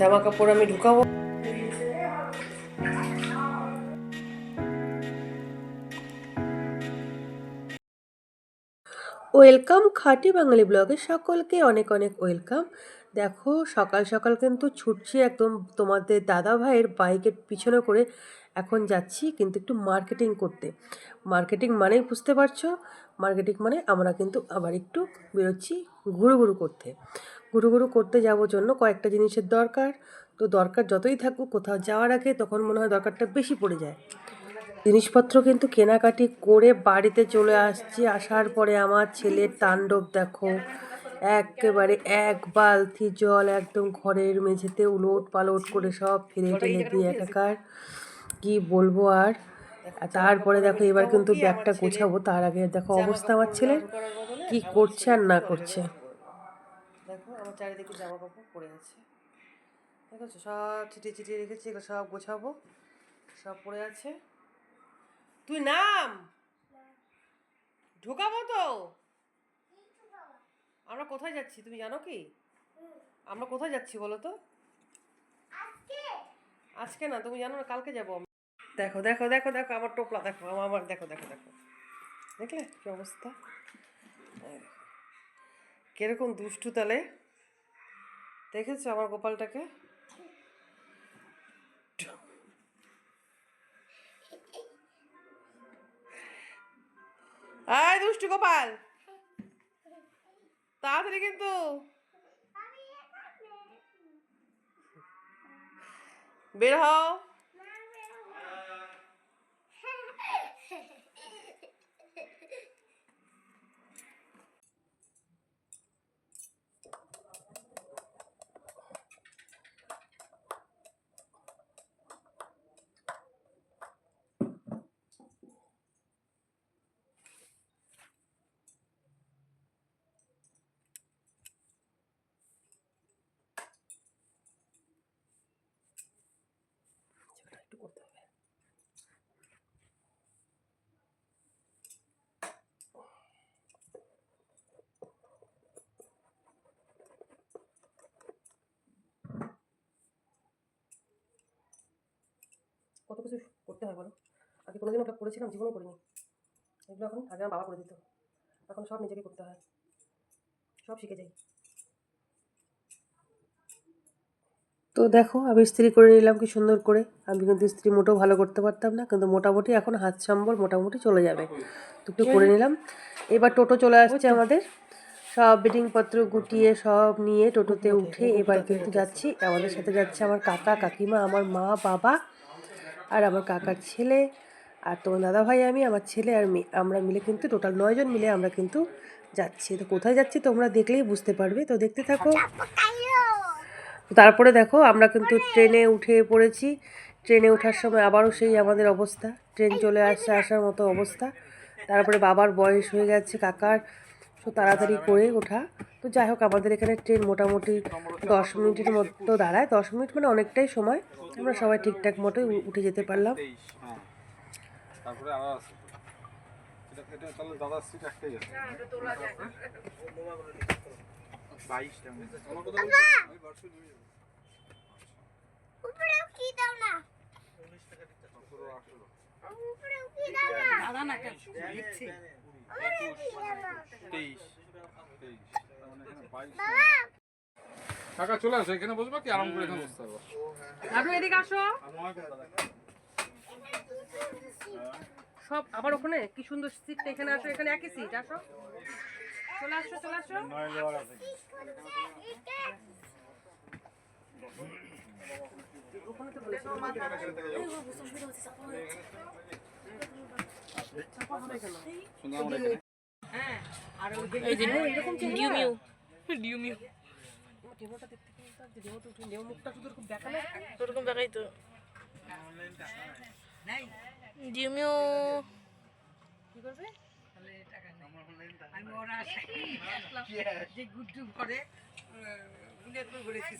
জামা কাপড় আমি ঢুকাবো। ওয়েলকাম খাঁটি বাঙালি ব্লগে সকলকে অনেক অনেক ওয়েলকাম। দেখো, সকাল সকাল কিন্তু ছুটছি একদম তোমাদের দাদা ভাইয়ের বাইকের পিছনে করে এখন যাচ্ছি, কিন্তু একটু মার্কেটিং করতে। মার্কেটিং মানেই বুঝতে পারছ মার্কেটিং মানে আমরা কিন্তু আবার একটু বেরোচ্ছি ঘুরু ঘুরু করতে। ঘুরু ঘুরু করতে যাব জন্য কয়েকটা জিনিসের দরকার। তো দরকার যতই থাকুক কোথাও যাওয়ার আগে তখন মনে হয় দরকারটা বেশি পড়ে যায়। জিনিসপত্র কিন্তু কেনাকাটি করে বাড়িতে চলে আসছি। আসার পরে আমার ছেলের তাণ্ডব দেখো একেবারে এক বালতি জল একদম ঘরের মেঝেতে উলট পালট করে সব ফেলে টেলে দিয়ে একাকার কি বলব আর? আর তারপরে দেখো এবার কিন্তু ব্যাগটা গোছাবো তার আগে দেখো অবস্থা আমার ছেলের কি করছে আর না করছে। দেখো আমার চারিদিকে জামা কাপড় পরে আছে। ঠিক আছে সব ছিটিয়ে ছিটিয়ে রেখেছি এগুলো সব গোছাবো। সব পড়ে আছে। তুই নাম? ঢোকাবো তো? আমরা কোথায় যাচ্ছি? তুমি জানো কি? আমরা কোথায় যাচ্ছি বলো তো? আজকে। না তুমি জানো না কালকে যাব। দেখো দেখো দেখো দেখো, আমার টোপলা, দেখো, আমার আমার, দেখো দেখো দেখো। দেখলে কি অবস্থা? কীরকম দুষ্টু তালে? দেখেছ আমার গোপালটাকে আয় দুষ্টু গোপাল তাড়াতাড়ি কিন্তু! বের হও! কিছু করতে হয় বলো? আগে কোনোদিন ওটা করেছিলাম জীবনও করিনি। এগুলো এখন আগে আমার বাবা করে দিত। এখন সব নিজেকে করতে হয়। সব শিখে যাই। তো দেখো আমি ইস্ত্রি করে নিলাম কি সুন্দর করে। আমি কিন্তু ইস্ত্রি মোটেও ভালো করতে পারতাম না কিন্তু মোটামুটি এখন হাত সাম্বল মোটামুটি চলে যাবে। তো একটু করে নিলাম। এবার টোটো চলে আসছে আমাদের। সব বিডিংপত্র গুটিয়ে সব নিয়ে টোটোতে উঠে এবার কিন্তু যাচ্ছি। আমাদের সাথে যাচ্ছে আমার কাকা কাকিমা আমার মা বাবা। আর আমার কাকার ছেলে আর তোমার দাদা ভাই আমি, আমার ছেলে আর মেয়ে, আমরা মিলে কিন্তু টোটাল নয়জন মিলে আমরা কিন্তু যাচ্ছি। তো কোথায় যাচ্ছি তোমরা দেখলেই বুঝতে পারবে। তো দেখতে থাকো। তারপরে দেখো, আমরা কিন্তু ট্রেনে উঠে পড়েছি। ট্রেনে ওঠার সময় আবারও সেই আমাদের অবস্থা। ট্রেন চলে আসছে আসার মতো অবস্থা। তারপরে বাবার বয়স হয়ে গেছে কাকার। তাড়াতাড়ি করে ওঠা। তো যাই হোক আমাদের এখানে ট্রেন মোটামুটি দশ মিনিটের মতো দাঁড়ায়। দশ মিনিট মানে অনেকটাই সময়। আমরা সবাই ঠিকঠাক মতোই উঠে যেতে পারলাম। হ্যাঁ দাদা না কেন? তেইশ। তেইশ তার মানে এখানে বাইশ কাকা চলে আসো এখানে বসবা কি? আরাম করে এখানে বসতে পারব লাডু এদিকে আসো। সব আবার ওখানে? কি সুন্দর সিটটা এখানে আসো এখানে একই সিট আসো। চলে আসো চলে আসো। ওখানে তো বলেছি চাপা হবে কেন? সুন্দর আমরা এখানে এই যে এরকম মিউ মিউ আমার ডেমোটা দেখতে কেমন ডেমোটা উঠে ডেমো মুখটা শুধু এরকম বেঁকা না? ওরকম দেখাই তো ডিউমিউ কি করবে? করে দিচ্ছি,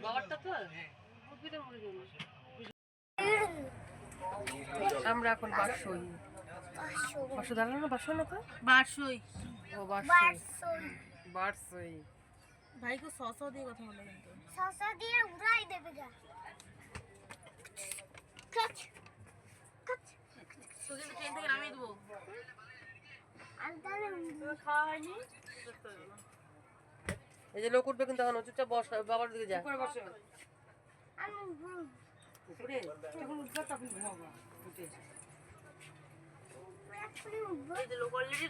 বাবারটা তো? উদ্ভিদের আমরা এখন বাসই বাসো দাঁড়ানো না বাসো না তো বারশোই ও বাসই বাসই বাসই ভাইকে সস দিয়ে কথা বলে কিন্তু। শসা দিয়ে উড়াই দেবে গা। কাচ। কাচ। তোকে তো ট্রেন থেকে নামিয়ে দেবো। আমি খাওয়া হয়নি? এই যে লোক উঠবে কিন্তু এখন চুপচাপ বস বাবার দিকে যা। আমি উঠবো। এক্ষুনি উঠবো। এই যে লোক অলরেডি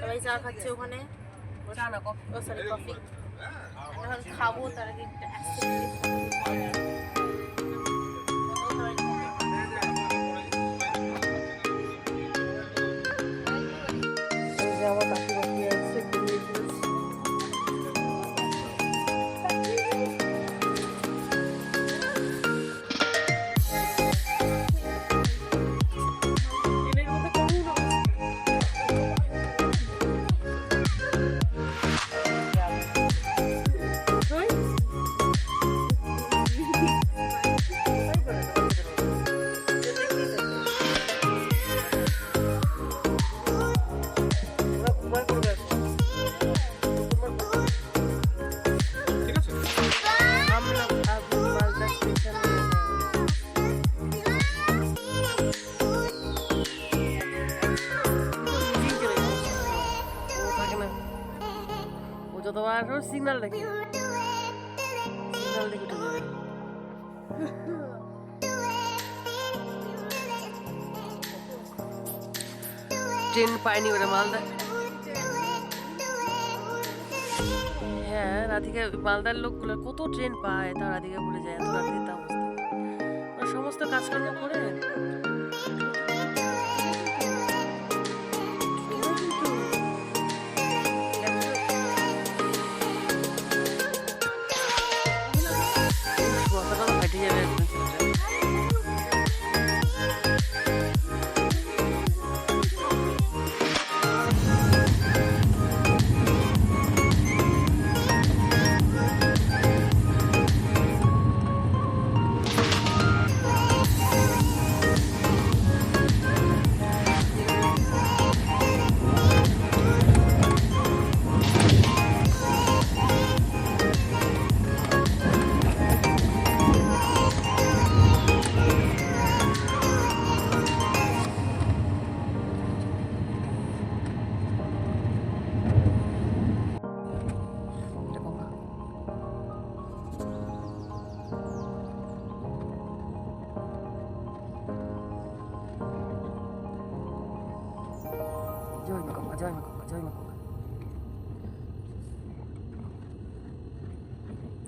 সবাই চা খাচ্ছে ওখানে। চা না কফি। ও সরি কফি। এখন খাব তার আগে ও যতবার সিগন্যাল দেখে। সিগন্যাল দেখে ট্রেন পায়নি ওরা মালদা হ্যাঁ রাধিকা, মালদার লোকগুলো কত ট্রেন পায় তা রাধিকা ভুলে যায়, এত রাত্রি তা অবস্থা সমস্ত কাজকর্ম করে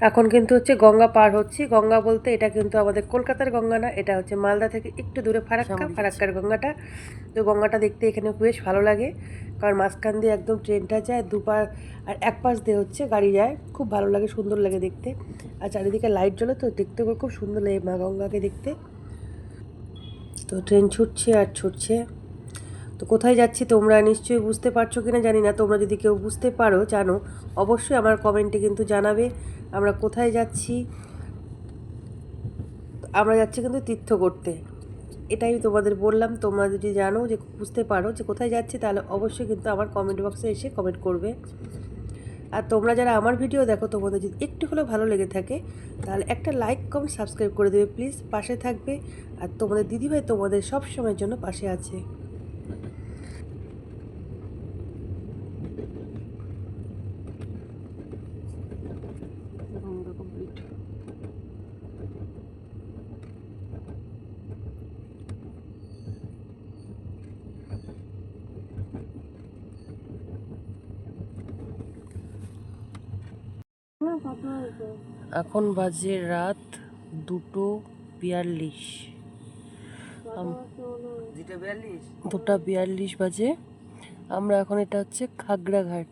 এখন কিন্তু হচ্ছে গঙ্গা পার হচ্ছি। গঙ্গা বলতে এটা কিন্তু আমাদের কলকাতার গঙ্গা না এটা হচ্ছে মালদা থেকে একটু দূরে ফারাক্কা ফারাক্কার গঙ্গাটা। তো গঙ্গাটা দেখতে এখানে বেশ ভালো লাগে কারণ মাঝখান দিয়ে একদম ট্রেনটা যায় দুপার আর এক পাশ দিয়ে হচ্ছে গাড়ি যায়। খুব ভালো লাগে সুন্দর লাগে দেখতে। আর চারিদিকে লাইট জ্বলে তো দেখতে খুব সুন্দর লাগে মা গঙ্গাকে দেখতে। তো ট্রেন ছুটছে আর ছুটছে। তো কোথায় যাচ্ছি তোমরা নিশ্চয়ই বুঝতে পারছ কিনা জানি না। তোমরা যদি কেউ বুঝতে পারো, জানো, অবশ্যই আমার কমেন্টে কিন্তু জানাবে আমরা কোথায় যাচ্ছি। আমরা যাচ্ছি কিন্তু তীর্থ করতে এটাই তোমাদের বললাম, তোমরা যদি জানো যে, বুঝতে পারো যে, কোথায় যাচ্ছি, তাহলে অবশ্যই কিন্তু আমার কমেন্ট বক্সে এসে কমেন্ট করবে। আর তোমরা যারা আমার ভিডিও দেখো, তোমাদের যদি একটু হলেও ভালো লেগে থাকে, তাহলে একটা লাইক কমেন্ট সাবস্ক্রাইব করে দেবে প্লিজ পাশে থাকবে। আর তোমাদের দিদিভাই তোমাদের সব সময়ের জন্য পাশে আছে। এখন বাজে রাত দুটো বিয়াল্লিশ। দুটা বিয়াল্লিশ? বাজে। আমরা এখন এটা হচ্ছে খাগড়াঘাট।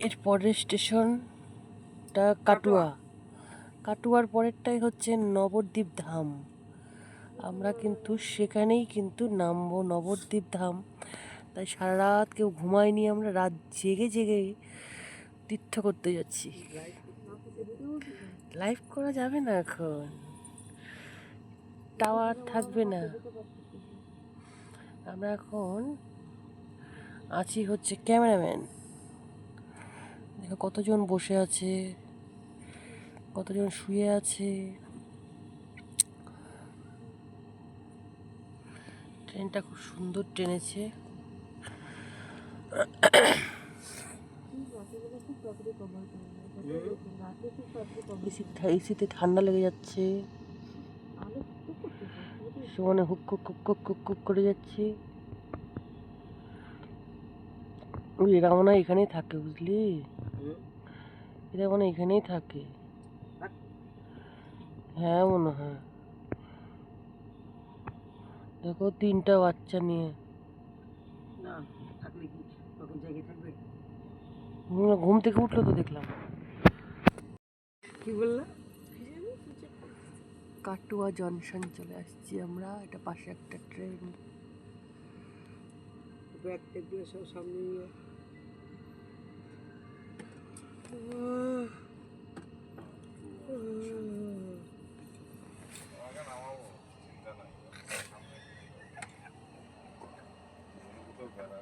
এর পরের স্টেশনটা কাটুয়া। কাটুয়ার পরেরটাই হচ্ছে নবদ্বীপ ধাম। আমরা কিন্তু সেখানেই কিন্তু নামবো নবদ্বীপ ধাম। তাই সারা রাত কেউ ঘুমায়নি আমরা রাত জেগে জেগে তীর্থ করতে যাচ্ছি। লাইভ করা যাবে না এখন। টাওয়ার থাকবে না। আমরা এখন আছি হচ্ছে ক্যামেরাম্যান। দেখো কতজন বসে আছে, কতজন শুয়ে আছে। ট্রেনটা খুব সুন্দর টেনেছে। এসিতে ঠান্ডা লেগে যাচ্ছে। সমানে হুক হুক হুক হুক হুক হুক করে যাচ্ছে। ওই এরা মনে হয় এখানেই থাকে বুঝলি? এরা মনে হয় এখানেই থাকে। হ্যাঁ মনে হয়। দেখো তিনটা বাচ্চা নিয়ে। হুম, ঘুম থেকে উঠল তো দেখলাম। কি বললাম কাটুয়া জংশন চলে আসছি আমরা এটা পাশে একটা ট্রেন। ব্যাগ টেকগুলো সব সামনে নিয়ে আমাকে নামাবো চিন্তা নাই তো বেড়া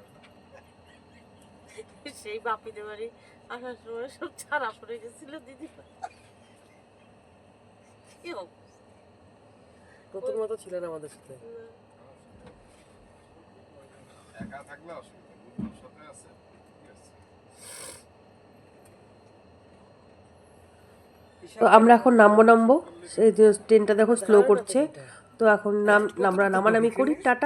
সেই বাপিদের বাড়ি আসার সময় সব ছাড়া পড়ে গেছিল দিদি। কি মতো ছিলেন আমাদের সাথে। একা থাকলে অসুবিধা সাথে আছে তো আমরা এখন নামবো নামবো। সেই যে ট্রেনটা দেখো স্লো করছে। তো এখন নাম আমরা নামানামি করি। টাটা।